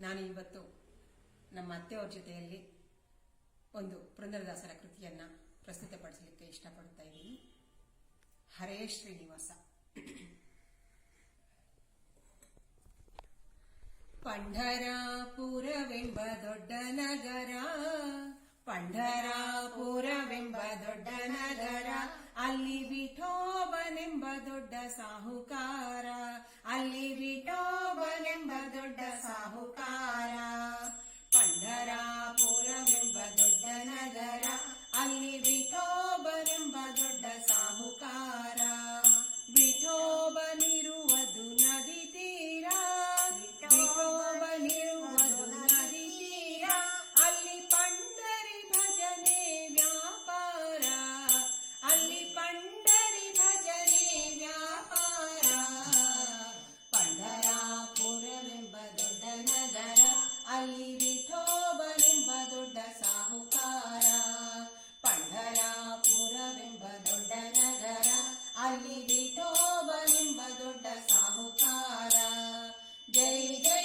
ನಾನು ಇವತ್ತು ನಮ್ಮ ಅತ್ತೆಯವ್ರ ಜೊತೆಯಲ್ಲಿ ಒಂದು ಪುರಂದರದಾಸರ ಕೃತಿಯನ್ನ ಪ್ರಸ್ತುತಪಡಿಸಲಿಕ್ಕೆ ಇಷ್ಟಪಡ್ತಾ ಇದ್ದೀನಿ. ಹರೇ ಶ್ರೀನಿವಾಸ. ಪಂಡರಾಪುರವೆಂಬ ದೊಡ್ಡ ನಗರ ಪಂಡರಾಪುರವೆಂಬ ದೊಡ್ಡ ನಗರ, ಅಲ್ಲಿ ವಿಠೋಬನೆಂಬ ದೊಡ್ಡ ಸಾಹುಕಾರ, ಅಲ್ಲಿ ವಿಠೋ Jai Jai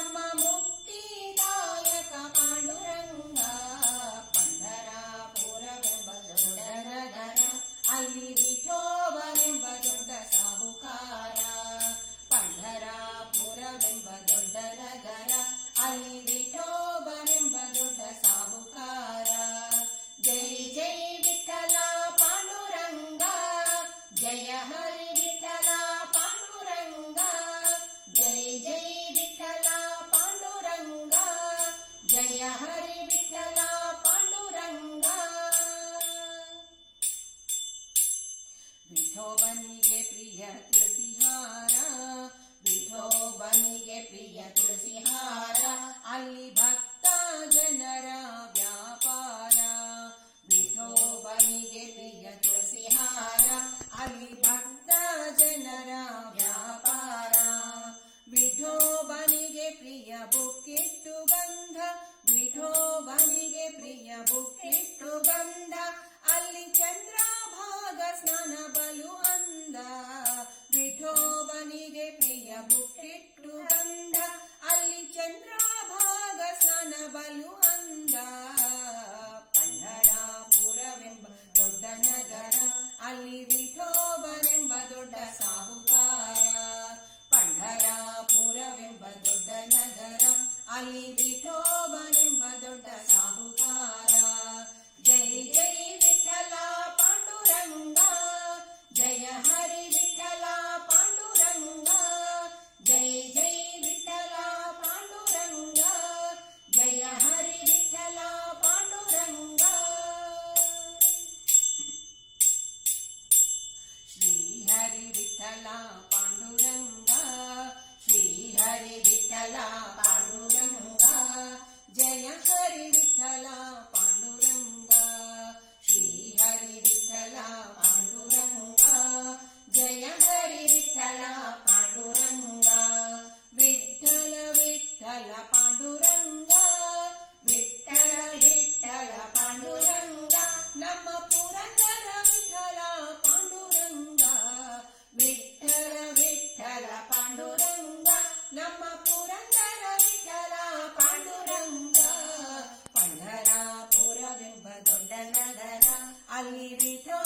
ನಮ್ಮ ಮುಟ್ಟಿಟ್ಟು ಬಂದ ಅಲ್ಲಿ ಚಂದ್ರಭಾಗ ಸ್ನಾನ ಬಲು ಅಂದ ಪಂಡರಾಪುರವೆಂಬ ದೊಡ್ಡ ನಗರ ಅಲ್ಲಿ ವಿಠೋಬನೆಂಬ ದೊಡ್ಡ ಸಾಹುಕಾರ ಪಂಡರಾಪುರವೆಂಬ ದೊಡ್ಡ ನಗರ ಅಲ್ಲಿ ವಿಠೋಬನ జై విఠల పాండురంగ జయ హరి విఠల పాండురంగ. శ్రీ హరి విఠల పాండురంగ శ్రీ హరి విఠల పాండురంగ జయ హరి విఠల విఠల పాండురంగ విఠల విఠల పాండురంగ నమ్మ పురందర విఠల పాండురంగ విఠల విఠల పాండురంగ నమ్మ పురందర విఠల పాండురంಗ ಪಂಡರಾಪುರವೆಂಬ ದೊಡ್ಡ ನಗರ ಅಲ್ಲಿ ವಿಠೋ